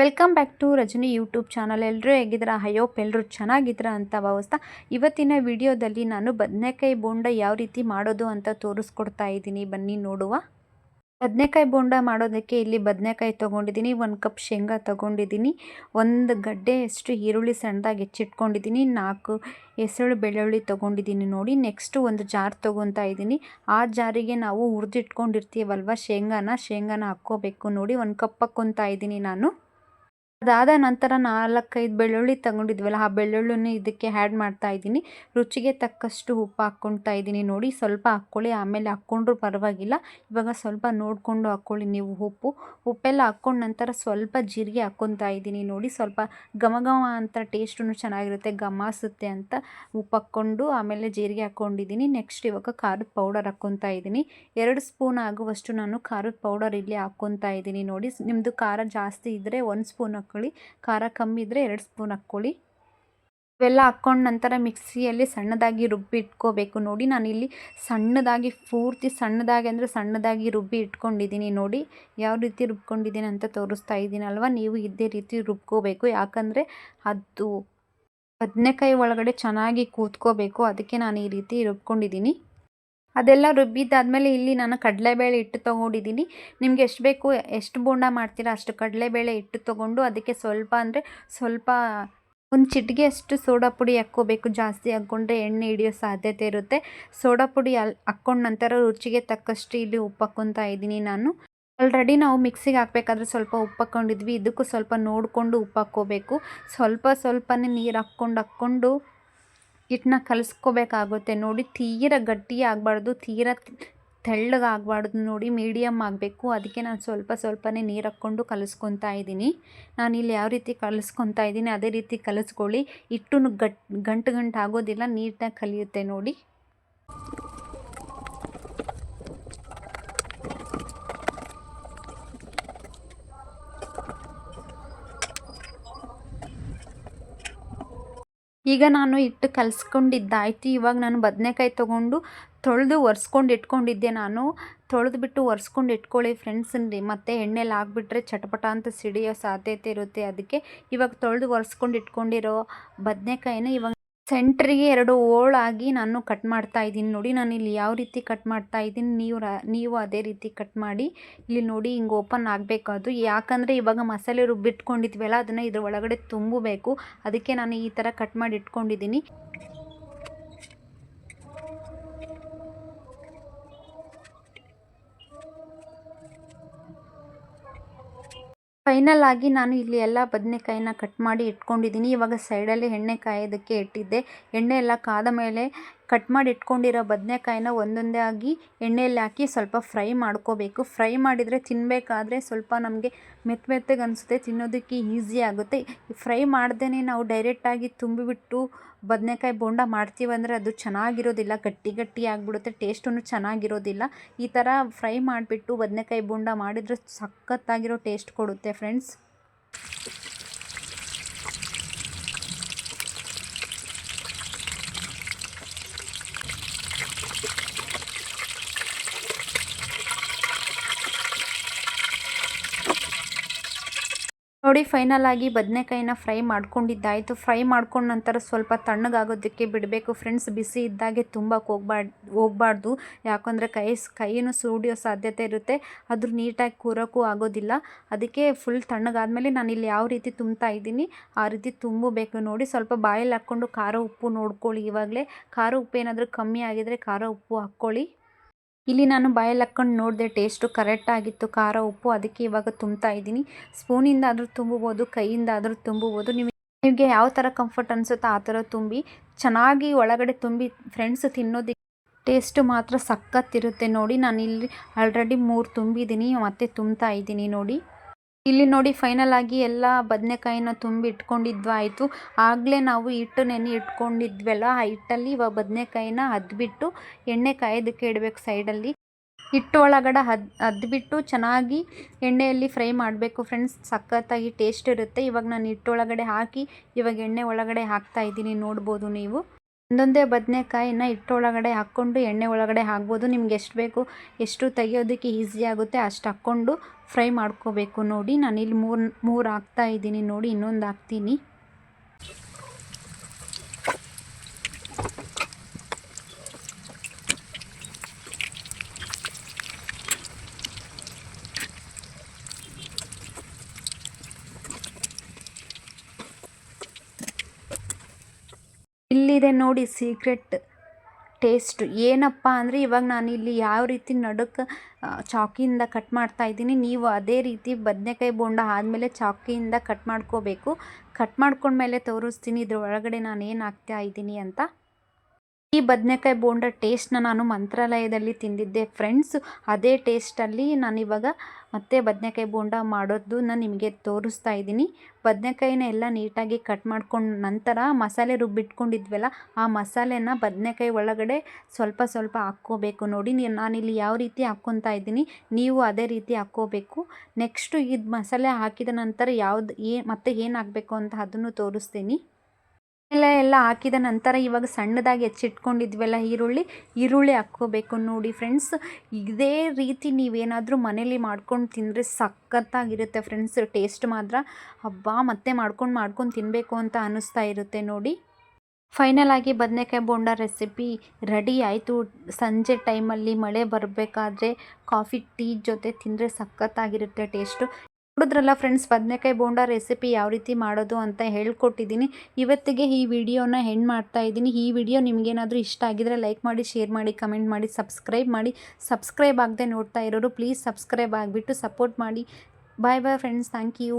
Welcome back to Rajani YouTube channel. ಎಲ್ಲರೂ ಹೇಗಿದ್ದೀರಾ? ಹಯೋಪ್ ಎಲ್ಲರೂ ಚೆನ್ನಾಗಿದ್ದೀರಾ ಅಂತ ಭಾವಿಸ್ತಾ ಇವತ್ತಿನ ವಿಡಿಯೋದಲ್ಲಿ ನಾನು ಬದನೆಕಾಯಿ ಬೋಂಡ ಯಾವ ರೀತಿ ಮಾಡೋದು ಅಂತ ತೋರಿಸ್ಕೊಡ್ತಾ ಇದ್ದೀನಿ. ಬನ್ನಿ ನೋಡುವ. ಬದನೆಕಾಯಿ ಬೋಂಡ ಮಾಡೋದಕ್ಕೆ ಇಲ್ಲಿ ಬದನೆಕಾಯಿ ತೊಗೊಂಡಿದ್ದೀನಿ, ಒಂದು ಕಪ್ ಶೇಂಗಾ ತೊಗೊಂಡಿದ್ದೀನಿ, ಒಂದು ಗಡ್ಡೆಯಷ್ಟು ಈರುಳ್ಳಿ ಸಣ್ಣದಾಗಿ ಹೆಚ್ಚಿಟ್ಕೊಂಡಿದ್ದೀನಿ, ನಾಲ್ಕು ಹೆಸರು ಬೆಳ್ಳುಳ್ಳಿ ತೊಗೊಂಡಿದ್ದೀನಿ ನೋಡಿ ನೆಕ್ಸ್ಟು ಒಂದು ಜಾರ್ ತೊಗೊತಾ ಇದ್ದೀನಿ. ಆ ಜಾರಿಗೆ ನಾವು ಹುರಿದಿಟ್ಕೊಂಡಿರ್ತೀವಲ್ವ ಶೇಂಗಾನ? ಶೇಂಗಾನ ಹಾಕ್ಕೋಬೇಕು ನೋಡಿ, ಒಂದು ಕಪ್ ಹಾಕ್ಕೊತಾ ಇದ್ದೀನಿ ನಾನು. ಅದಾದ ನಂತರ ನಾಲ್ಕೈದು ಬೆಳ್ಳುಳ್ಳಿ ತಗೊಂಡಿದ್ವಲ್ಲ, ಆ ಬೆಳ್ಳುಳ್ಳಿನ ಇದಕ್ಕೆ ಆ್ಯಡ್ ಮಾಡ್ತಾ ಇದ್ದೀನಿ. ರುಚಿಗೆ ತಕ್ಕಷ್ಟು ಉಪ್ಪು ಹಾಕ್ಕೊಳ್ತಾ ಇದ್ದೀನಿ. ನೋಡಿ, ಸ್ವಲ್ಪ ಹಾಕ್ಕೊಳ್ಳಿ. ಆಮೇಲೆ ಹಾಕ್ಕೊಂಡ್ರೂ ಪರವಾಗಿಲ್ಲ. ಇವಾಗ ಸ್ವಲ್ಪ ನೋಡಿಕೊಂಡು ಹಾಕ್ಕೊಳ್ಳಿ ನೀವು ಉಪ್ಪು. ಉಪ್ಪೆಲ್ಲ ಹಾಕ್ಕೊಂಡ ನಂತರ ಸ್ವಲ್ಪ ಜೀರಿಗೆ ಹಾಕ್ಕೊತಾ ಇದ್ದೀನಿ. ನೋಡಿ, ಸ್ವಲ್ಪ ಘಮ ಘಮ ಅಂತ ಟೇಸ್ಟೂ ಚೆನ್ನಾಗಿರುತ್ತೆ. ಘಮಾಸುತ್ತೆ ಅಂತ ಉಪ್ಪು ಹಾಕ್ಕೊಂಡು ಆಮೇಲೆ ಜೀರಿಗೆ ಹಾಕ್ಕೊಂಡಿದ್ದೀನಿ. ನೆಕ್ಸ್ಟ್ ಇವಾಗ ಖಾರದ ಪೌಡರ್ ಹಾಕ್ಕೊತಾ ಇದ್ದೀನಿ. ಎರಡು ಸ್ಪೂನ್ ಆಗುವಷ್ಟು ನಾನು ಖಾರದ ಪೌಡರ್ ಇಲ್ಲಿ ಹಾಕ್ಕೊತಾ ಇದ್ದೀನಿ. ನೋಡಿ ನಿಮ್ಮದು ಖಾರ ಜಾಸ್ತಿ ಇದ್ದರೆ ಒಂದು ಸ್ಪೂನ್ ಹಾಕ್ಕೊಳ್ಳಿ ಖಾರ ಕಮ್ಮಿ ಇದ್ದರೆ ಎರಡು ಸ್ಪೂನ್ ಹಾಕ್ಕೊಳ್ಳಿ. ಇವೆಲ್ಲ ಹಾಕ್ಕೊಂಡ ನಂತರ ಮಿಕ್ಸಿಯಲ್ಲಿ ಸಣ್ಣದಾಗಿ ರುಬ್ಬಿ ಇಟ್ಕೋಬೇಕು. ನೋಡಿ ನಾನಿಲ್ಲಿ ಸಣ್ಣದಾಗಿ, ಪೂರ್ತಿ ಸಣ್ಣದಾಗಿ ಅಂದರೆ ಸಣ್ಣದಾಗಿ ರುಬ್ಬಿ ಇಟ್ಕೊಂಡಿದ್ದೀನಿ. ನೋಡಿ, ಯಾವ ರೀತಿ ರುಬ್ಕೊಂಡಿದ್ದೀನಿ ಅಂತ ತೋರಿಸ್ತಾ ಇದ್ದೀನಲ್ವ? ನೀವು ಇದೇ ರೀತಿ ರುಬ್ಕೋಬೇಕು. ಯಾಕಂದರೆ ಅದು ಬದನೆಕಾಯಿ ಒಳಗಡೆ ಚೆನ್ನಾಗಿ ಕೂತ್ಕೋಬೇಕು. ಅದಕ್ಕೆ ನಾನು ಈ ರೀತಿ ರುಬ್ಕೊಂಡಿದ್ದೀನಿ. ಅದೆಲ್ಲ ರುಬ್ಬಿದ್ದಾದಮೇಲೆ ಇಲ್ಲಿ ನಾನು ಕಡಲೆಬೇಳೆ ಹಿಟ್ಟು ತೊಗೊಂಡಿದ್ದೀನಿ. ನಿಮಗೆ ಎಷ್ಟು ಬೇಕು ಎಷ್ಟು ಬೋಂಡ ಮಾಡ್ತೀರಾ ಅಷ್ಟು ಕಡಲೆಬೇಳೆ ಹಿಟ್ಟು ತೊಗೊಂಡು ಅದಕ್ಕೆ ಸ್ವಲ್ಪ ಅಂದರೆ ಸ್ವಲ್ಪ ಒಂದು ಚಿಟಿಗೆ ಅಷ್ಟು ಸೋಡಾ ಪುಡಿ ಹಾಕ್ಕೋಬೇಕು. ಜಾಸ್ತಿ ಹಾಕ್ಕೊಂಡ್ರೆ ಎಣ್ಣೆ ಹಿಡಿಯೋ ಸಾಧ್ಯತೆ ಇರುತ್ತೆ. ಸೋಡಾ ಪುಡಿ ಅಲ್ಲಿ ಹಾಕ್ಕೊಂಡ ನಂತರ ರುಚಿಗೆ ತಕ್ಕಷ್ಟು ಇಲ್ಲಿ ಉಪ್ಪು ಹಾಕ್ಕೊತಾ ಇದ್ದೀನಿ ನಾನು. ಆಲ್ರೆಡಿ ನಾವು ಮಿಕ್ಸಿಗೆ ಹಾಕಬೇಕಾದ್ರೆ ಸ್ವಲ್ಪ ಉಪ್ಪು ಹಾಕ್ಕೊಂಡಿದ್ವಿ. ಇದಕ್ಕೂ ಸ್ವಲ್ಪ ನೋಡಿಕೊಂಡು ಉಪ್ಪು ಹಾಕ್ಕೋಬೇಕು. ಸ್ವಲ್ಪ ಸ್ವಲ್ಪನೇ ನೀರು ಹಾಕ್ಕೊಂಡು ಹಾಕ್ಕೊಂಡು ಹಿಟ್ಟನ್ನ ಕಲಿಸ್ಕೋಬೇಕಾಗುತ್ತೆ. ನೋಡಿ, ತೀರ ಗಟ್ಟಿ ಆಗಬಾರ್ದು ತೀರ ತೆಳ್ಳಗಾಗಬಾರ್ದು ನೋಡಿ ಮೀಡಿಯಮ್ ಆಗಬೇಕು. ಅದಕ್ಕೆ ನಾನು ಸ್ವಲ್ಪ ಸ್ವಲ್ಪನೇ ನೀರು ಹಾಕ್ಕೊಂಡು ಕಲಿಸ್ಕೊತಾ ಇದ್ದೀನಿ. ನಾನು ಇಲ್ಲಿ ಯಾವ ರೀತಿ ಕಲಿಸ್ಕೊತಾ ಇದ್ದೀನಿ, ಅದೇ ರೀತಿ ಕಲಿಸ್ಕೊಳ್ಳಿ. ಹಿಟ್ಟು ಗಟ್, ಗಂಟು ಗಂಟು ಆಗೋದಿಲ್ಲ ನೀಟಾಗಿ ಕಲಿಯುತ್ತೆ ನೋಡಿ. ಈಗ ನಾನು ಹಿಟ್ಟು ಕಲಸ್ಕೊಂಡಿದ್ದಾಯ್ತು. ಇವಾಗ ನಾನು ಬದನೆಕಾಯಿ ತೊಗೊಂಡು ತೊಳೆದು ಒರೆಸ್ಕೊಂಡು ಇಟ್ಕೊಂಡಿದ್ದೆ ನಾನು. ತೊಳೆದು ಬಿಟ್ಟು ಒರೆಸ್ಕೊಂಡು ಇಟ್ಕೊಳ್ಳಿ ಫ್ರೆಂಡ್ಸ್ ಮತ್ತು ಎಣ್ಣೆಲಿ ಹಾಕ್ಬಿಟ್ರೆ ಚಟಪಟ ಅಂತ ಸಿಡಿಯೋ ಸಾಧ್ಯತೆ ಇರುತ್ತೆ ಅದಕ್ಕೆ. ಇವಾಗ ತೊಳೆದು ಒರೆಸ್ಕೊಂಡು ಇಟ್ಕೊಂಡಿರೋ ಬದನೆಕಾಯಿನ ಇವಾಗ ಸೆಂಟ್ರಿಗೆ ಎರಡು ಓಳಾಗಿ ನಾನು ಕಟ್ ಮಾಡ್ತಾ ಇದ್ದೀನಿ. ನೋಡಿ, ನಾನು ಇಲ್ಲಿ ಯಾವ ರೀತಿ ಕಟ್ ಮಾಡ್ತಾ ಇದ್ದೀನಿ. ನೀವು ನೀವು ಅದೇ ರೀತಿ ಕಟ್ ಮಾಡಿ ಇಲ್ಲಿ ನೋಡಿ, ಹಿಂಗೆ ಓಪನ್ ಆಗಬೇಕು ಅದು. ಯಾಕಂದರೆ ಇವಾಗ ಮಸಾಲೆ ರುಬ್ಬಿಟ್ಕೊಂಡಿದ್ವಲ್ಲ ಅದನ್ನು ಇದ್ರ ಒಳಗಡೆ ತುಂಬಬೇಕು. ಅದಕ್ಕೆ ನಾನು ಈ ಥರ ಕಟ್ ಮಾಡಿ ಇಟ್ಕೊಂಡಿದ್ದೀನಿ. ಫೈನಲ್ ಆಗಿ ನಾನು ಇಲ್ಲಿ ಎಲ್ಲ ಬದನೆಕಾಯಿನ ಕಟ್ ಮಾಡಿ ಇಟ್ಕೊಂಡಿದ್ದೀನಿ. ಇವಾಗ ಸೈಡಲ್ಲಿ ಎಣ್ಣೆ ಕಾಯೋದಕ್ಕೆ ಇಟ್ಟಿದ್ದೆ. ಎಣ್ಣೆ ಎಲ್ಲ ಕಾದ ಮೇಲೆ ಕಟ್ ಮಾಡಿ ಇಟ್ಕೊಂಡಿರೋ ಬದನೆಕಾಯಿನ ಒಂದೊಂದೇ ಆಗಿ ಎಣ್ಣೆಯಲ್ಲಿ ಹಾಕಿ ಸ್ವಲ್ಪ ಫ್ರೈ ಮಾಡ್ಕೋಬೇಕು. ಫ್ರೈ ಮಾಡಿದರೆ ತಿನ್ನಬೇಕಾದ್ರೆ ಸ್ವಲ್ಪ ನಮಗೆ ಮೆತ್ತ ಮೆತ್ತಗೆ ಅನಿಸುತ್ತೆ, ತಿನ್ನೋದಕ್ಕೆ ಈಸಿ ಆಗುತ್ತೆ. ಫ್ರೈ ಮಾಡ್ದೇ ನಾವು ಡೈರೆಕ್ಟಾಗಿ ತುಂಬಿಬಿಟ್ಟು ಬದನೆಕಾಯಿ ಬೋಂಡ ಮಾಡ್ತೀವಂದರೆ ಅದು ಚೆನ್ನಾಗಿರೋದಿಲ್ಲ, ಗಟ್ಟಿ ಗಟ್ಟಿ ಆಗಿಬಿಡುತ್ತೆ ಟೇಸ್ಟೂ ಚೆನ್ನಾಗಿರೋದಿಲ್ಲ. ಈ ಥರ ಫ್ರೈ ಮಾಡಿಬಿಟ್ಟು ಬದನೆಕಾಯಿ ಬೋಂಡ ಮಾಡಿದರೆ ಸಖತ್ತಾಗಿರೋ ಟೇಸ್ಟ್ ಕೊಡುತ್ತೆ ಫ್ರೆಂಡ್ಸ್. ನೋಡಿ ಫೈನಲ್ ಆಗಿ ಬದನೆಕಾಯಿನ ಫ್ರೈ ಮಾಡ್ಕೊಂಡಿದ್ದಾಯಿತು. ಫ್ರೈ ಮಾಡ್ಕೊಂಡ ನಂತರ ಸ್ವಲ್ಪ ತಣ್ಣಗಾಗೋದಕ್ಕೆ ಬಿಡಬೇಕು. ಫ್ರೆಂಡ್ಸ್ ಬಿಸಿ ಇದ್ದಾಗೆ ತುಂಬಕ್ಕೆ ಹೋಗ್ಬಾರ್ದು ಹೋಗ್ಬಾರ್ದು. ಯಾಕಂದರೆ ಕೈ ಕೈಯನ್ನು ಸುಡಿಯೋ ಸಾಧ್ಯತೆ ಇರುತ್ತೆ. ಅದ್ರ ನೀಟಾಗಿ ಕೂರೋಕ್ಕೂ ಆಗೋದಿಲ್ಲ. ಅದಕ್ಕೆ ಫುಲ್ ತಣ್ಣಗಾದಮೇಲೆ ನಾನು ಇಲ್ಲಿ ಯಾವ ರೀತಿ ತುಂಬ್ತಾ ಇದ್ದೀನಿ, ಆ ರೀತಿ ತುಂಬಬೇಕು ನೋಡಿ. ಸ್ವಲ್ಪ ಬಾಯಲ್ಲಿ ಹಾಕ್ಕೊಂಡು ಖಾರ ಉಪ್ಪು ನೋಡ್ಕೊಳ್ಳಿ ಇವಾಗಲೇ. ಖಾರ ಉಪ್ಪು ಏನಾದರೂ ಕಮ್ಮಿ ಆಗಿದರೆ ಖಾರ ಉಪ್ಪು ಹಾಕ್ಕೊಳ್ಳಿ. ಇಲ್ಲಿ ನಾನು ಬಾಯಲ್ಲಿ ಹಾಕ್ಕೊಂಡು ನೋಡಿದೆ, ಟೇಸ್ಟು ಕರೆಕ್ಟಾಗಿತ್ತು ಖಾರ, ಉಪ್ಪು, ಅದಕ್ಕೆ ಇವಾಗ ತುಂಬ್ತಾ ಇದ್ದೀನಿ. ಸ್ಪೂನಿಂದ ಆದರೂ ತುಂಬಬೋದು, ಕೈಯಿಂದ ಆದರೂ ತುಂಬಬೋದು. ನಿಮಗೆ ಯಾವ ಥರ ಕಂಫರ್ಟ್ ಅನಿಸುತ್ತೋ ಆ ಥರ ತುಂಬಿ. ಚೆನ್ನಾಗಿ ಒಳಗಡೆ ತುಂಬಿ ಫ್ರೆಂಡ್ಸ್ ತಿನ್ನೋದಕ್ಕೆ ಟೇಸ್ಟು ಮಾತ್ರ ಸಖತ್ತಿರುತ್ತೆ ನೋಡಿ. ನಾನು ಇಲ್ಲಿ ಆಲ್ರೆಡಿ ಮೂರು ತುಂಬಿದ್ದೀನಿ, ಮತ್ತೆ ತುಂಬ್ತಾ ಇದ್ದೀನಿ ನೋಡಿ. ಇಲ್ಲಿ ನೋಡಿ ಫೈನಲ್ ಆಗಿ ಎಲ್ಲ ಬದನೆಕಾಯಿನ ತುಂಬಿ ಇಟ್ಕೊಂಡಿದ್ವಾಯಿತು ಆಗಲೇ ನಾವು ಹಿಟ್ಟು ನೆನೆ ಇಟ್ಕೊಂಡಿದ್ವಲ್ಲ, ಆ ಹಿಟ್ಟಲ್ಲಿ ಇವಾಗ ಬದನೆಕಾಯಿನ ಅದ್ಬಿಟ್ಟು ಎಣ್ಣೆ ಕಾಯೋದಕ್ಕೆ ಇಡಬೇಕು ಸೈಡಲ್ಲಿ ಹಿಟ್ಟು ಒಳಗಡೆ ಅದ್ಬಿಟ್ಟು ಚೆನ್ನಾಗಿ ಎಣ್ಣೆಯಲ್ಲಿ ಫ್ರೈ ಮಾಡಬೇಕು ಫ್ರೆಂಡ್ಸ್ ಸಖತ್ತಾಗಿ ಟೇಸ್ಟ್ ಇರುತ್ತೆ. ಇವಾಗ ನಾನು ಹಿಟ್ಟೊಳಗಡೆ ಹಾಕಿ, ಇವಾಗ ಎಣ್ಣೆ ಒಳಗಡೆ ಹಾಕ್ತಾ ಇದ್ದೀನಿ, ನೋಡ್ಬೋದು ನೀವು. ಒಂದೊಂದೇ ಬದನೆಕಾಯಿನ ಹಿಟ್ಟೊಳಗಡೆ ಹಾಕ್ಕೊಂಡು, ಎಣ್ಣೆ ಒಳಗಡೆ ಹಾಕ್ಬೋದು. ನಿಮ್ಗೆ ಎಷ್ಟು ಬೇಕು ಎಷ್ಟು ತೆಗಿಯೋದಕ್ಕೆ ಈಸಿ ಆಗುತ್ತೆ ಅಷ್ಟು ಹಾಕ್ಕೊಂಡು ಫ್ರೈ ಮಾಡ್ಕೋಬೇಕು ನೋಡಿ. ನಾನಿಲ್ಲಿ ಮೂರು ಮೂರು ಹಾಕ್ತಾ ಇದ್ದೀನಿ ನೋಡಿ, ಇನ್ನೊಂದು ಹಾಕ್ತೀನಿ. ಇಲ್ಲಿದೆ ನೋಡಿ ಸೀಕ್ರೆಟ್ ಟೇಸ್ಟ್ ಏನಪ್ಪ ಅಂದರೆ ಇವಾಗ ನಾನಿಲ್ಲಿ ಯಾವ ರೀತಿ ನಡುಕ್ಕೆ ಚಾಕಿಯಿಂದ ಕಟ್ ಮಾಡ್ತಾ ಇದ್ದೀನಿ, ನೀವು ಅದೇ ರೀತಿ ಬದನೆಕಾಯಿ ಬೋಂಡ ಆದಮೇಲೆ ಚಾಕಿಯಿಂದ ಕಟ್ ಮಾಡ್ಕೋಬೇಕು. ಕಟ್ ಮಾಡ್ಕೊಂಡ್ಮೇಲೆ ತೋರಿಸ್ತೀನಿ ಇದ್ರ ಒಳಗಡೆ ನಾನು ಏನು ಹಾಕ್ತಾ ಇದ್ದೀನಿ ಅಂತ. ಈ ಬದನೆಕಾಯಿ ಬೋಂಡ ಟೇಸ್ಟ್ನ ನಾನು ಮಂತ್ರಾಲಯದಲ್ಲಿ ತಿಂದಿದ್ದೆ. ಫ್ರೆಂಡ್ಸ್, ಅದೇ ಟೇಸ್ಟಲ್ಲಿ ನಾನಿವಾಗ ಮತ್ತೆ ಬದನೆಕಾಯಿ ಬೋಂಡ ನಾನು ನಿಮಗೆ ತೋರಿಸ್ತಾ ಇದ್ದೀನಿ. ಬದನೆಕಾಯಿನ ಎಲ್ಲ ನೀಟಾಗಿ ಕಟ್ ಮಾಡ್ಕೊಂಡು ನಂತರ ಮಸಾಲೆ ರುಬ್ಬಿಟ್ಕೊಂಡಿದ್ವಲ್ಲ ಆ ಮಸಾಲೆನ ಬದನೆಕಾಯಿ ಒಳಗಡೆ ಸ್ವಲ್ಪ ಸ್ವಲ್ಪ ಹಾಕ್ಕೋಬೇಕು. ನೋಡಿ ನಾನಿಲ್ಲಿ ಯಾವ ರೀತಿ ಹಾಕ್ಕೊತಾ ಇದ್ದೀನಿ, ನೀವು ಅದೇ ರೀತಿ ಹಾಕ್ಕೋಬೇಕು. ನೆಕ್ಸ್ಟು ಇದು ಮಸಾಲೆ ಹಾಕಿದ ನಂತರ ಯಾವ್ದು ಏ ಮತ್ತೆ ಏನು ಹಾಕಬೇಕು ಅಂತ ಅದನ್ನು ತೋರಿಸ್ತೀನಿ. ಎಲ್ಲ ಎಲ್ಲ ಹಾಕಿದ ನಂತರ ಇವಾಗ ಸಣ್ಣದಾಗಿ ಹೆಚ್ಚಿಟ್ಕೊಂಡಿದ್ವಲ್ಲ ಈರುಳ್ಳಿ. ಈರುಳ್ಳಿ ಹಾಕ್ಕೋಬೇಕು ನೋಡಿ ಫ್ರೆಂಡ್ಸ್ ಇದೇ ರೀತಿ ನೀವೇನಾದರೂ ಮನೇಲಿ ಮಾಡ್ಕೊಂಡು ತಿಂದರೆ ಸಖತ್ತಾಗಿರುತ್ತೆ ಫ್ರೆಂಡ್ಸ್ ಟೇಸ್ಟ್ ಮಾತ್ರ. ಹಬ್ಬ ಮತ್ತೆ ಮಾಡ್ಕೊಂಡು ಮಾಡ್ಕೊಂಡು ತಿನ್ನಬೇಕು ಅಂತ ಅನ್ನಿಸ್ತಾ ಇರುತ್ತೆ ನೋಡಿ. ಫೈನಲ್ ಆಗಿ ಬದನೆಕಾಯಿ ಬೋಂಡ ರೆಸಿಪಿ ರೆಡಿ ಆಯಿತು. ಸಂಜೆ ಟೈಮಲ್ಲಿ ಮಳೆ ಬರಬೇಕಾದ್ರೆ ಕಾಫಿ ಟೀ ಜೊತೆ ತಿಂದರೆ ಸಖತ್ತಾಗಿರುತ್ತೆ ಟೇಸ್ಟು ನೋಡಿದ್ರಲ್ಲ ಫ್ರೆಂಡ್ಸ್ ಬದನೆಕಾಯಿ ಬೋಂಡ ರೆಸಿಪಿ ಯಾವ ರೀತಿ ಮಾಡೋದು ಅಂತ ಹೇಳ್ಕೊಟ್ಟಿದ್ದೀನಿ. ಇವತ್ತಿಗೆ ಈ ವಿಡಿಯೋನ ಹೆಣ್ಣು ಮಾಡ್ತಾ ಇದ್ದೀನಿ. ಈ ವಿಡಿಯೋ ನಿಮಗೇನಾದರೂ ಇಷ್ಟ ಆಗಿದರೆ ಲೈಕ್ ಮಾಡಿ ಶೇರ್ ಮಾಡಿ ಕಮೆಂಟ್ ಮಾಡಿ ಸಬ್ಸ್ಕ್ರೈಬ್ ಮಾಡಿ. ಸಬ್ಸ್ಕ್ರೈಬ್ ಆಗದೆ ನೋಡ್ತಾ ಇರೋರು ಪ್ಲೀಸ್ ಸಬ್ಸ್ಕ್ರೈಬ್ ಆಗಿಬಿಟ್ಟು ಸಪೋರ್ಟ್ ಮಾಡಿ. Bye bye friends thank you